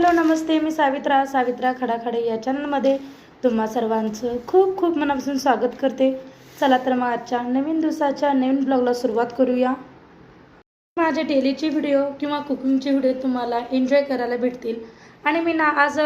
Hello नमस्ते. मी सावित्रा सावित्रा खडाखडे या चॅनलमध्ये तुम्हा सर्वांचं खूप खूप मनापासून स्वागत करते. चला तर मग आजच्या नवीन दिवसाच्या नवीन ब्लॉगला सुरुवात करूया. माझे डेलीचे व्हिडिओ किंवा कुकिंगचे व्हिडिओ तुम्हाला एन्जॉय करायला भेटतील. आणि मी ना आज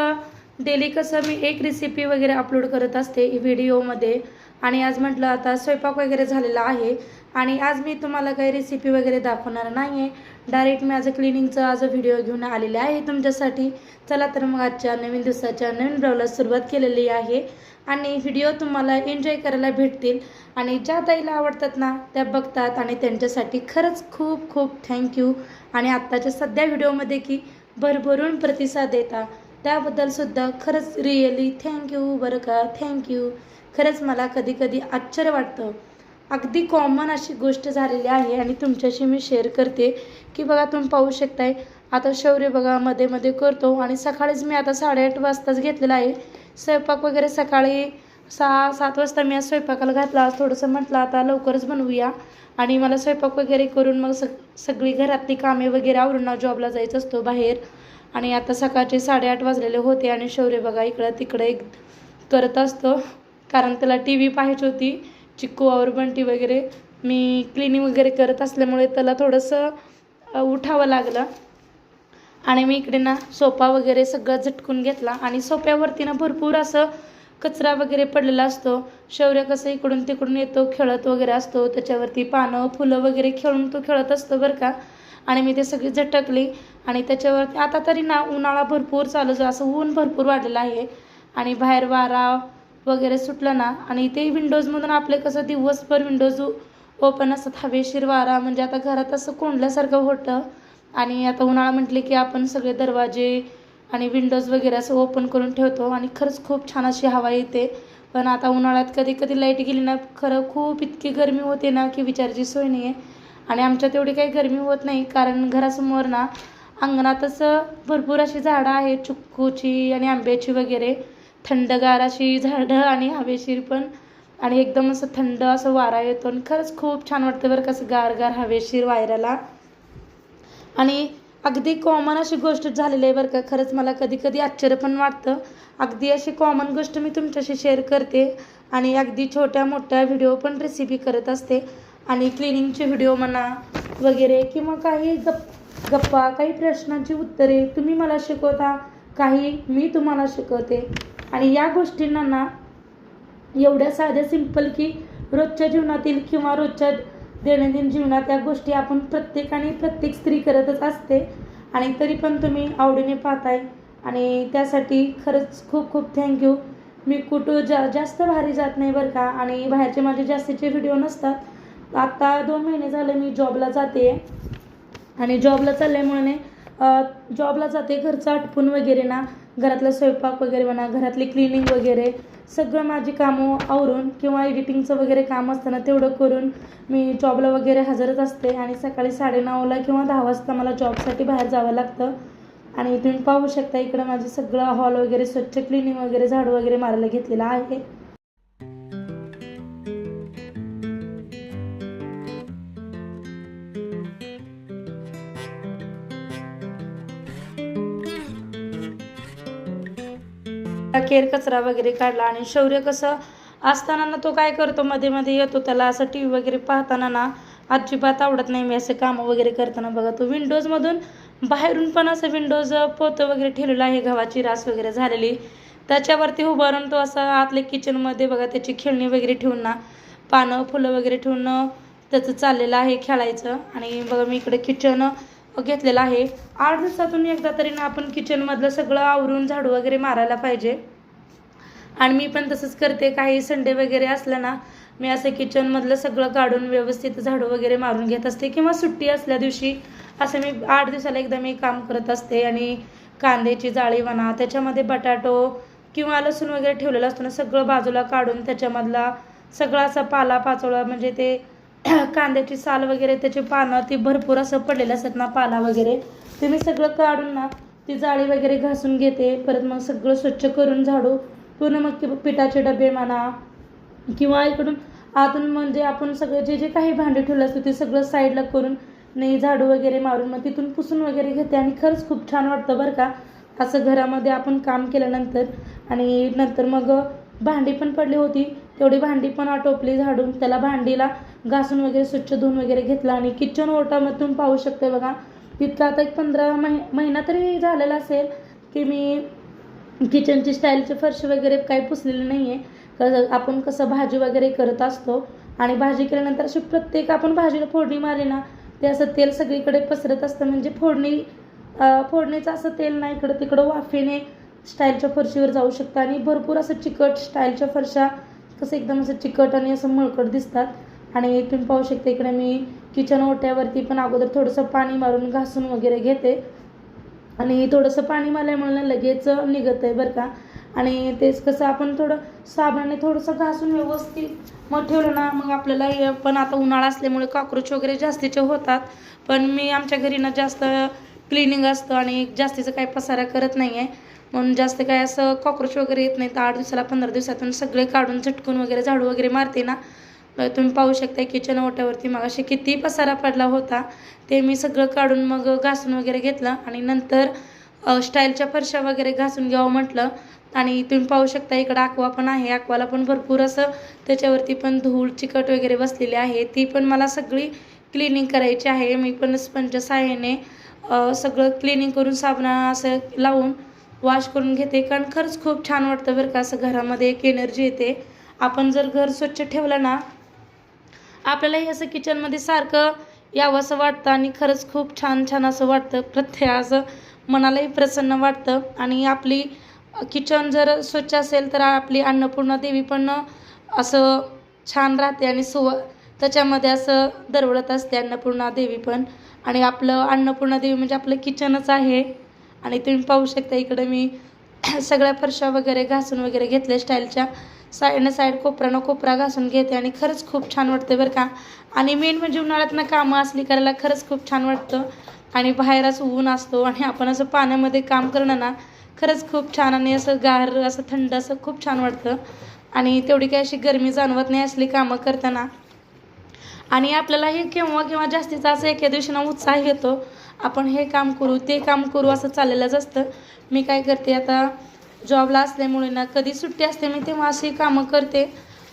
डेली कसं मी एक रेसिपी वगैरे अपलोड करत असते व्हिडिओमध्ये. आणि आज म्हटलं आता स्वयंपाक वगैरे झालेला आहे. आणि आज मी तुम्हाला काही रेसिपी वगैरे दाखवणार नाही आहे डायरेक्ट मी आज क्लिनिंगचा आज व्हिडिओ घेऊन आलेले आहे तुमच्यासाठी. चला तर मग आजच्या नवीन दिवसाच्या नवीन ब्लॉगला सुरुवात केलेली आहे. आणि व्हिडिओ तुम्हाला एन्जॉय करायला भेटतील. आणि ज्या ताईला आवडतात ना त्या बघतात. आणि त्यांच्यासाठी खरंच खूप खूप थँक्यू आणि आत्ताच्या सध्या व्हिडिओमध्ये की भरभरून प्रतिसाद देता. त्याबद्दलसुद्धा खरंच रिअली थँक्यू बरं का? थँक्यू खरंच मला कधी कधी आश्चर्य वाटतं. अगदी कॉमन अशी गोष्ट झालेली आहे आणि तुमच्याशी मी शेअर करते की बघा तुम्ही पाहू शकताय आता शौर्य बघा मध्ये मध्ये करतो आणि सकाळीच मी आता साडेआठ वाजताच घेतलेला आहे. स्वयंपाक वगैरे सकाळी सहा सात वाजता मी आज स्वयंपाकाला घातला. थोडंसं म्हटलं आता लवकरच बनवूया. आणि मला स्वयंपाक वगैरे करून मग सग सगळी घरातली कामे वगैरे आवरून जॉबला जायचं असतो बाहेर. आणि आता सकाळचे साडेआठ वाजलेले होते आणि शौर्य बघा इकडं तिकडे एक करत असतो. कारण त्याला टी व्ही पाहायची होती चिक्कू और बंटी वगैरे. मी क्लिनिंग वगैरे करत असल्यामुळे त्याला थोडंसं उठावं लागलं. आणि मी इकडे ना सोफा वगैरे सगळं झटकून घेतला. आणि सोफ्यावरती ना भरपूर असं कचरा वगैरे पडलेला असतो. शौर्य कसं इकडून तिकडून येतो खेळत वगैरे असतो. त्याच्यावरती पानं फुलं वगैरे खेळून तो खेळत असतो बरं का. आणि मी ते सगळी झटकली. आणि त्याच्यावरती आता तरी ना उन्हाळा भरपूर चालू जो असं ऊन भरपूर वाढलेलं आहे. आणि बाहेर वारा वगैरे सुटलं ना आणि ते विंडोजमधून आपले कसं दिवसभर विंडोज ओपन असतात हवेशीर वारा म्हणजे आता घरात असं कोंडल्यासारखं होतं. आणि आता उन्हाळा म्हटले की आपण सगळे दरवाजे आणि विंडोज वगैरे असं ओपन करून ठेवतो आणि खरंच खूप छान अशी हवा येते. पण आता उन्हाळ्यात कधी कधी लाइट गेली ना खरं खूप इतकी गरमी होते ना की विचारायची सोय नाही आहे आणि आमच्या तेवढी काही गरमी होत नाही कारण घरासमोर ना अंगणातच भरपूर अशी झाडं आहेत चिक्कूची आणि आंब्याची वगैरे. थंडगार अशी झाडं आणि हवेशीर पण. आणि एकदम असं थंड असं वारा येतो आणि खरंच खूप छान वाटतं बरं कसं गार गार हवेशीर वायराला आणि अगदी कॉमन अशी गोष्ट झालेली आहे बरं का खरंच मला कधी कधी आश्चर्य पण वाटतं. अगदी अशी कॉमन गोष्ट मी तुमच्याशी शेअर करते आणि अगदी छोट्या मोठ्या व्हिडिओ पण रेसिपी करत असते. आणि क्लिनिंगचे व्हिडिओ म्हणा वगैरे किंवा काही गप गप्पा काही प्रश्नांची उत्तरे तुम्ही मला शिकवता काही मी तुम्हाला शिकवते. आणि या गोष्टींना ना एवढ्या साध्या सिंपल की रोजच्या जीवनातील किंवा रोजच्या दैनंदिन जीवनात या गोष्टी आपण प्रत्येकाने प्रत्येक स्त्री करतच असते. आणि तरी पण तुम्ही आवडीने पाहताय. आणि त्यासाठी खरंच खूप खूप थँक्यू मी कुठं जा जास्त भारी जात नाही बरं का. आणि बाहेरचे माझे जास्तीचे व्हिडिओ नसतात. आत्ता दोन महिने झाले मी जॉबला जाते. आणि जॉबला चालल्यामुळे जॉबला जाते घरचं आटपून वगैरे ना. घरातला स्वयंपाक वगैरे म्हणा घरातली क्लिनिंग वगैरे सगळं माझी कामं आवरून किंवा एडिटिंगचं वगैरे काम असताना तेवढं करून मी जॉबला वगैरे हजरच असते आणि सकाळी साडेनऊला किंवा दहा वाजता मला जॉबसाठी बाहेर जावं लागतं. आणि तुम्ही पाहू शकता इकडं माझं सगळं हॉल वगैरे स्वच्छ क्लिनिंग वगैरे झाडू वगैरे मारायला घेतलेलं आहे. केर कचरा वगैरे काढला आणि शौर्य कसं असताना ना तो काय करतो? मध्ये मध्ये येतो त्याला असं टी व्ही वगैरे पाहताना ना अजिबात आवडत नाही. मी असे कामं वगैरे करताना बघा तो विंडोजमधून बाहेरून पण असं विंडोज पोतं वगैरे ठेवलेलं आहे. गव्हाची रास वगैरे झालेली. त्याच्यावरती उभारून तो असं आतले किचनमध्ये बघा त्याची खेळणी वगैरे ठेवून ना पानं फुलं वगैरे ठेवून त्याचं चाललेलं आहे खेळायचं. आणि बघा मी इकडे किचन घेतलेला आहे. आठ दिवसातून एकदा तरी ना आपण किचनमधलं सगळं आवरून झाडू वगैरे मारायला पाहिजे. आणि मी पण तसंच करते. काही संडे वगैरे असलं ना मी असं किचनमधलं सगळं काढून व्यवस्थित झाडू वगैरे मारून घेत असते किंवा सुट्टी असल्या दिवशी असं मी आठ दिवसाला एकदा मी काम करत असते आणि कांद्याची जाळी म्हणा त्याच्यामध्ये बटाटो किंवा लसूण वगैरे ठेवलेलं असतो ना सगळं बाजूला काढून त्याच्यामधला सगळा असा पाला पाचोळा म्हणजे ते कांद्याची साल वगैरे त्याची पानं ती भरपूर असं पडलेलं असतात ना पाला वगैरे. ते मी सगळं काढून ना ती जाळी वगैरे घासून घेते. परत मग सगळं स्वच्छ करून झाडू पूर्ण मग ते पिठाचे डबे म्हणा किंवा इकडून आतून म्हणजे आपण सगळं जे जे काही भांडे ठेवलं असतं ते सगळं साईडला करून नाही झाडू वगैरे मारून मग तिथून पुसून वगैरे घेते. आणि खरंच खूप छान वाटतं बरं का असं घरामध्ये आपण काम केल्यानंतर. आणि नंतर मग भांडी पण पडली होती तेवढी भांडी पण आटोपली झाडून. त्याला भांडीला घासून वगैरे स्वच्छ धुवून वगैरे घेतला आणि किचन ओटामधून पाहू शकते बघा. तिथला आता एक पंधरा महि महिना तरी झालेला असेल की मी किचनची स्टाईलची फरशी वगैरे काही पुसलेली नाही आहे कसं आपण कसं भाजी वगैरे करत असतो आणि भाजी केल्यानंतर अशी प्रत्येक आपण भाजीला फोडणी मारली ना ते असं तेल सगळीकडे पसरत असतं. म्हणजे फोडणी फोडणीचं असं तेल नाही इकडं तिकडं वाफेने स्टाईलच्या फरशीवर जाऊ शकतं. आणि भरपूर असं चिकट स्टाईलच्या फरशा कसं एकदम असं चिकट आणि असं मळकट दिसतात. आणि तुम्ही पाहू शकता इकडे मी किचन ओट्यावरती पण अगोदर थोडंसं पाणी मारून घासून वगैरे घेते. आणि थोडंसं पाणी मारल्यामुळे ना लगेच निघत आहे बरं का. आणि तेच कसं आपण थोडं साबणाने थोडंसं घासून व्यवस्थित मग ठेवलं ना मग आपल्याला हे पण आता उन्हाळा असल्यामुळे कॉक्रोच वगैरे जास्तीचे होतात. पण मी आमच्या घरी ना जास्त क्लिनिंग असतं आणि जास्तीचं काही पसारा करत नाही आहे म्हणून जास्त काय असं कॉक्रोच वगैरे येत नाही. तर आठ दिवसाला पंधरा दिवसातून सगळे काढून झटकून वगैरे झाडू वगैरे मारते ना. तुम्ही पाहू शकता किचन ओट्यावरती मग असे किती पसारा पडला होता. ते मी सगळं काढून मग घासून वगैरे घेतलं आणि नंतर स्टाईलच्या फरशा वगैरे घासून घ्यावं म्हटलं. आणि तुम्ही पाहू शकता इकडं आकवा पण आहे. आकवाला पण भरपूर असं त्याच्यावरती पण धूळ चिकट वगैरे बसलेली आहे. ती पण मला सगळी क्लिनिंग करायची आहे. मी पण स्पंज सहाय्याने सगळं क्लिनिंग करून साबणा असं लावून वॉश करून घेते. कारण खरंच खूप छान वाटतं बरं का असं घरामध्ये एक एनर्जी येते. आपण जर घर स्वच्छ ठेवलं ना आपल्यालाही असं किचनमध्ये सारखं यावं असं वाटतं आणि खरंच खूप छान छान असं वाटतं. प्रत्येक असं मनालाही प्रसन्न वाटतं. आणि आपली किचन जर स्वच्छ असेल तर आपली अन्नपूर्णा देवी पण असं छान राहते आणि सुव त्याच्यामध्ये असं दरवळत असते अन्नपूर्णा देवी पण. आणि आपलं अन्नपूर्णा देवी म्हणजे आपलं किचनच आहे. आणि तुम्ही पाहू शकता इकडं मी सगळ्या फरशा वगैरे घासून वगैरे घेतल्या स्टाईलच्या. साईडनं साईड कोपरानं कोपरा घासून घेते आणि खरंच खूप छान वाटतं बरं का. आणि मेन म्हणजे उन्हाळ्यात ना कामं असली करायला खरंच खूप छान वाटतं. आणि बाहेरच ऊन असतो आणि आपण असं पाण्यामध्ये काम करणं ना खरंच खूप छान आणि असं गार असं थंड असं खूप छान वाटतं. आणि तेवढी काही अशी गरमी जाणवत नाही असली कामं करताना. आणि आपल्यालाही केव्हा केव्हा जास्तीचा असं एका दिवशीनं उत्साह येतो. आपण हे काम करू ते काम करू असं चाललेलंच असतं. मी काय करते आता जॉबला असल्यामुळे ना कधी सुट्टी असते मी तेव्हा अशी कामं करते.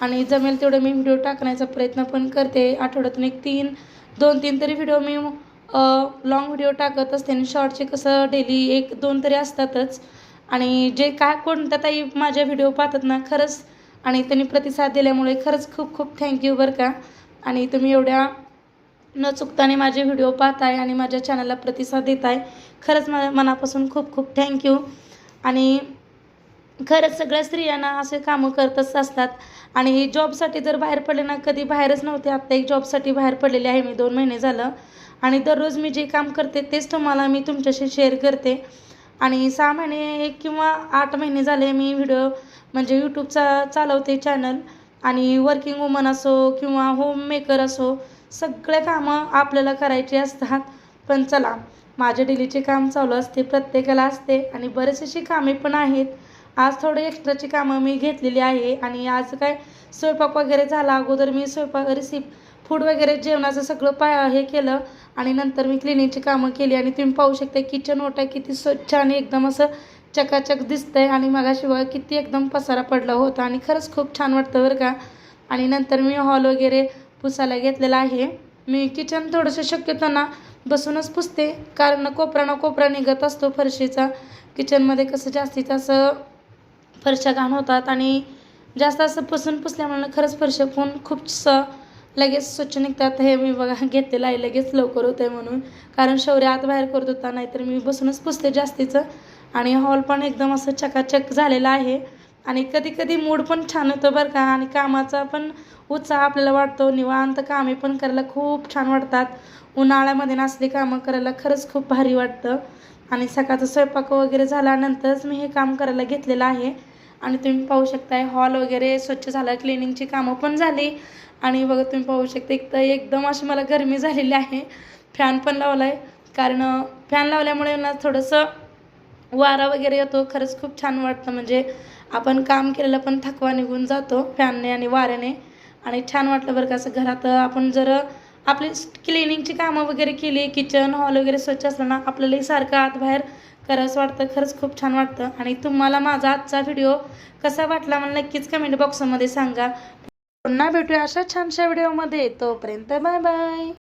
आणि जमेल तेवढं मी व्हिडिओ टाकण्याचा प्रयत्न पण करते. आठवड्यातून एक तीन दोन तीन तरी व्हिडिओ मी लॉंग व्हिडिओ टाकत असते. आणि शॉर्टचे कसं डेली एक दोन तरी असतातच. आणि जे काय कोणत्या ताई माझ्या व्हिडिओ पाहतात ना खरंच आणि त्यांनी प्रतिसाद दिल्यामुळे खरंच खूप खूप थँक्यू बरं का. आणि तुम्ही एवढ्या न चुकताने माझे व्हिडिओ पाहताय आणि माझ्या चॅनलला प्रतिसाद देत आहे खरंच माझ्या मनापासून खूप खूप थँक्यू आणि खरंच सगळ्या स्त्रियांना असे कामं करतच असतात. आणि जॉबसाठी जर बाहेर पडले ना कधी बाहेरच नव्हते. आत्ता एक जॉबसाठी बाहेर पडलेले आहे मी दोन महिने झालं. आणि दररोज मी जे काम करते तेच तुम्हाला मी तुमच्याशी शेअर करते. आणि सहा महिने एक किंवा आठ महिने झाले मी व्हिडिओ म्हणजे यूट्यूबचा चालवते चॅनल आणि वर्किंग वुमन असो किंवा होम मेकर असो सगळे कामं आपल्याला करायची असतात. पण चला माझे डेलीचे काम चालू असते प्रत्येकाला असते. आणि बरेच अशी कामे पण आहेत. आज थोडे एक्स्ट्राची कामं मी घेतलेली आहे आणि आज काय स्वयंपाक वगैरे झाला. अगोदर मी स्वयंपाक रिसिप फूड वगैरे जेवणाचं सगळं पाय हे केलं आणि नंतर मी क्लिनिंगची कामं केली. आणि तुम्ही पाहू शकता किचन ओटा किती स्वच्छ आणि एकदम असं चकाचक दिसतंय. आणि मगाशिवाय किती एकदम पसारा पडला होता. आणि खरंच खूप छान वाटतं बरं का. आणि नंतर मी हॉल वगैरे पुसायला घेतलेला आहे. मी किचन थोडंसं शक्यतो ना बसूनच पुसते. कारण कोपरा ना कोपरा निघत असतो फरशीचा. किचनमध्ये कसं जास्तीत असं फरशा घाण होतात आणि जास्त असं पुसून पुसल्यामुळे खरंच फरशा पण खूप स लगेच स्वच्छ निघतात. हे मी बघा घेतलेलं आहे. लगेच लवकर होतं आहे म्हणून. कारण शौर्य आत बाहेर करत होता नाहीतर मी बसूनच पुसते जास्तीचं. आणि हॉल पण एकदम असं चकाचक झालेला आहे. आणि कधी कधी मूड पण छान होतं बरं का. आणि कामाचा पण उत्साह आपल्याला वाटतो. निवांत कामे पण करायला खूप छान वाटतात. उन्हाळ्यामध्ये नसली कामं करायला खरंच खूप भारी वाटतं. आणि सकाळचा स्वयंपाक वगैरे झाल्यानंतरच मी हे काम करायला घेतलेलं आहे. आणि तुम्ही पाहू शकताय हॉल वगैरे स्वच्छ झाला क्लिनिंगची कामं पण झाली. आणि बघा तुम्ही पाहू शकता एक तर एकदम अशी मला गरमी झालेली आहे. फॅन पण लावला आहे कारण फॅन लावल्यामुळे ना थोडंसं वारा वगैरे येतो. खरंच खूप छान वाटतं. म्हणजे आपण काम केलेलं पण थकवा निघून जातो फॅनने आणि वाऱ्याने. आणि छान वाटलं बरं का असं घरात आपण जर आपली क्लिनिंगची कामं वगैरे केली किचन हॉल वगैरे स्वच्छ असलं ना आपल्यालाही सारखं आत बाहेर खरंच वाटतं खरंच खूप छान वाटतं. आणि तुम्हाला माझा आजचा व्हिडिओ कसा वाटला मला नक्कीच कमेंट बॉक्समध्ये सांगा. पुन्हा भेटूया अशा छानशा व्हिडिओमध्ये तोपर्यंत बाय बाय